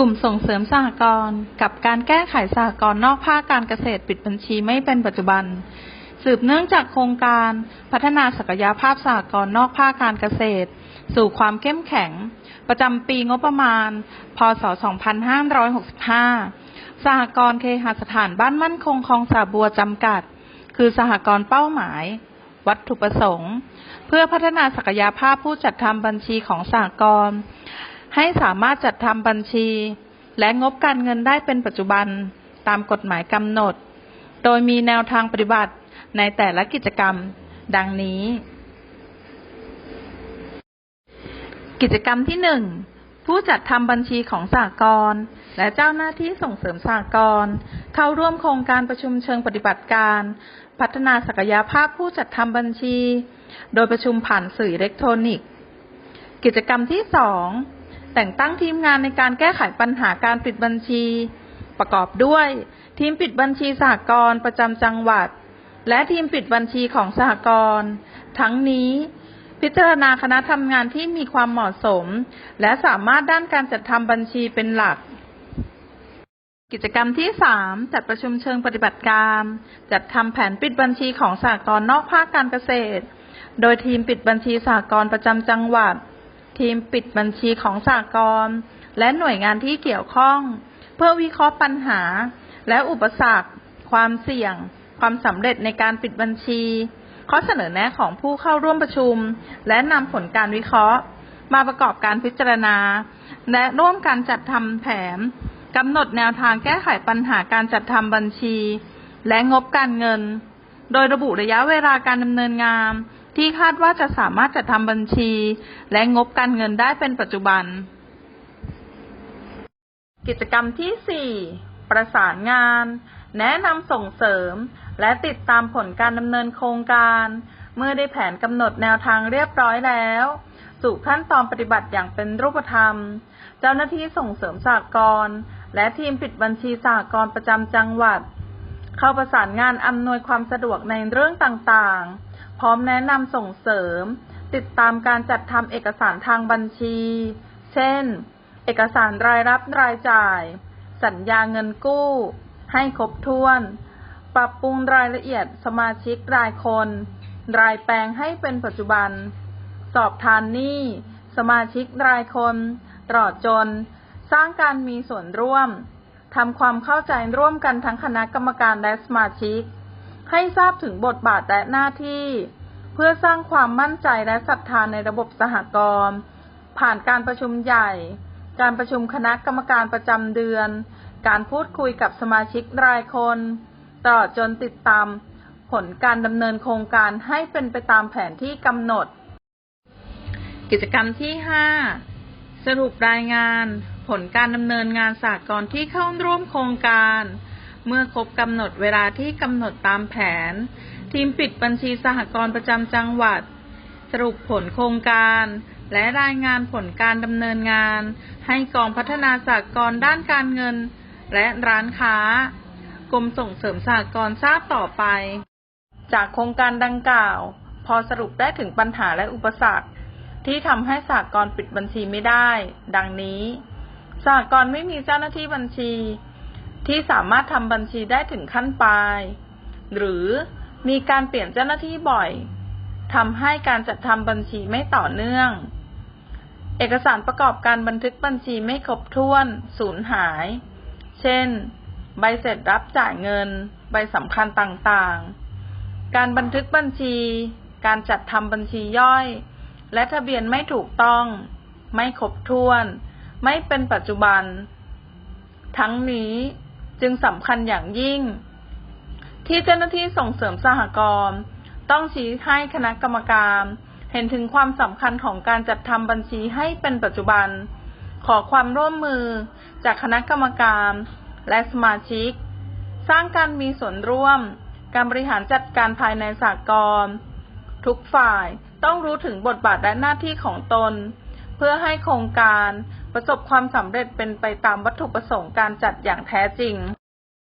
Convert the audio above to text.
กลุ่มส่งเสริมสหกรณ์กับการแก้ไขสหกรณ์นอกภาคการเกษตรปิดบัญชีไม่เป็นปัจจุบัน สืบเนื่องจากโครงการพัฒนาศักยภาพสหกรณ์นอกภาคการเกษตร สู่ความเข้มแข็ง ประจำปีงบประมาณ พศ 2565 สหกรณ์เคหสถานบ้านมั่นคงคลองสาบัวจำกัด คือสหกรณ์เป้าหมาย วัตถุประสงค์ เพื่อพัฒนาศักยภาพผู้จัดทำบัญชีของสหกรณ์ ให้สามารถจัดทำบัญชี และงบการเงินได้เป็นปัจจุบันตามกฎหมายกำหนด โดยมีแนวทางปฏิบัติในแต่ละกิจกรรม ดังนี้ กิจกรรมที่หนึ่งผู้จัดทำบัญชีของสหกรณ์และเจ้าหน้าที่ส่งเสริมสหกรณ์เข้าร่วมโครงการประชุมเชิงปฏิบัติการ พัฒนาศักยภาพผู้จัดทำบัญชี โดยประชุมผ่านสื่ออิเล็กทรอนิกส์ กิจกรรมที่สอง แต่งตั้งทีมงานในการแก้ไขปัญหาการปิดบัญชี ประกอบด้วย ทีมปิดบัญชีสหกรณ์ประจำจังหวัด และทีมปิดบัญชีของสหกรณ์ทั้งนี้ พิจารณาคณะทำงานที่มีความเหมาะสม และสามารถด้านการจัดทำบัญชีเป็นหลักกิจกรรมที่ 3 จัดประชุมเชิงปฏิบัติการ จัดทำแผนปิดบัญชีของสหกรณ์นอกภาคการเกษตร โดยทีมปิดบัญชีสหกรณ์ประจำจังหวัด ทีมปิดบัญชีของสหกรณ์และหน่วยงานที่เกี่ยวข้อง เพื่อวิเคราะห์ปัญหา และอุปสรรค ความเสี่ยง ความสำเร็จในการปิดบัญชี ข้อเสนอแนะของผู้เข้าร่วมประชุม และนำผลการวิเคราะห์ มาประกอบการพิจารณา และร่วมกันจัดทำแผนกำหนดแนวทางแก้ไขปัญหาการจัดทำบัญชี และงบการเงิน โดยระบุระยะเวลาการดำเนินงาน ที่คาดว่าจะสามารถจัดทำบัญชี และงบการเงินได้เป็นปัจจุบัน กิจกรรมที่ 4 ประสานงาน แนะนำส่งเสริม และติดตามผลการดำเนินโครงการ เมื่อได้แผนกำหนดแนวทางเรียบร้อยแล้ว สู่ขั้นตอนปฏิบัติอย่างเป็นรูปธรรม เจ้าหน้าที่ส่งเสริมสหกรณ์และทีมปิดบัญชีสหกรณ์ประจำจังหวัด เข้าประสานงานอำนวยความสะดวกในเรื่องต่างๆ พร้อมแนะนำส่งเสริม ติดตามการจัดทำเอกสารทางบัญชี เช่น เอกสารรายรับรายจ่าย สัญญาเงินกู้ ให้ครบถ้วน ปรับปรุงรายละเอียดสมาชิกรายคน รายแปลงให้เป็นปัจจุบัน สอบทานหนี้สมาชิกรายคนตลอดจน สร้างการมีส่วนร่วมทำความเข้าใจร่วมกันทั้งคณะกรรมการและสมาชิก ให้ทราบถึงบทบาทและหน้าที่ เพื่อสร้างความมั่นใจและศรัทธาในระบบสหกรณ์ผ่านการประชุมใหญ่ การประชุมคณะกรรมการประจำเดือน การพูดคุยกับสมาชิกรายคนตลอดจนติดตามผลการดำเนินโครงการให้เป็นไปตามแผนที่กำหนด กิจกรรมที่ 5 สรุปรายงาน ผลการดำเนินงานสากลที่เข้าร่วมโครงการ เมื่อครบกำหนดเวลาที่กำหนดตามแผน ทีมปิดบัญชีสหกรณ์ประจำจังหวัด สรุปผลโครงการ และรายงานผลการดำเนินงาน ให้กองพัฒนาสหกรณ์ด้านการเงิน และร้านค้ากรมส่งเสริมสหกรณ์ทราบต่อไป จากโครงการดังกล่าว พอสรุปได้ถึงปัญหาและอุปสรรค ที่ทำให้สหกรณ์ปิดบัญชีไม่ได้ ดังนี้สหกรณ์ไม่มีเจ้าหน้าที่บัญชี ที่สามารถทำบัญชีได้ถึงขั้นปลาย หรือมีการเปลี่ยนเจ้าหน้าที่บ่อยทำให้การจัดทำบัญชีไม่ต่อเนื่อง เอกสารประกอบการบันทึกบัญชีไม่ครบถ้วนสูญหาย เช่น ใบเสร็จรับจ่ายเงิน ใบสำคัญต่างๆ การบันทึกบัญชี การจัดทำบัญชีย่อย และทะเบียนไม่ถูกต้อง ไม่ครบถ้วน ไม่เป็นปัจจุบัน ทั้งนี้ จึงสำคัญอย่างยิ่ง ที่เจ้าหน้าที่ส่งเสริมสหกรณ์ต้องชี้ให้คณะกรรมการ เห็นถึงความสำคัญของการจัดทำบัญชีให้เป็นปัจจุบัน ขอความร่วมมือจากคณะกรรมการและสมาชิก สร้างการมีส่วนร่วม การบริหารจัดการภายในสากลทุกฝ่ายต้องรู้ถึงบทบาทและหน้าที่ของตน เพื่อให้โครงการ ประสบความสำเร็จเป็นไปตามวัตถุประสงค์การจัดอย่างแท้จริง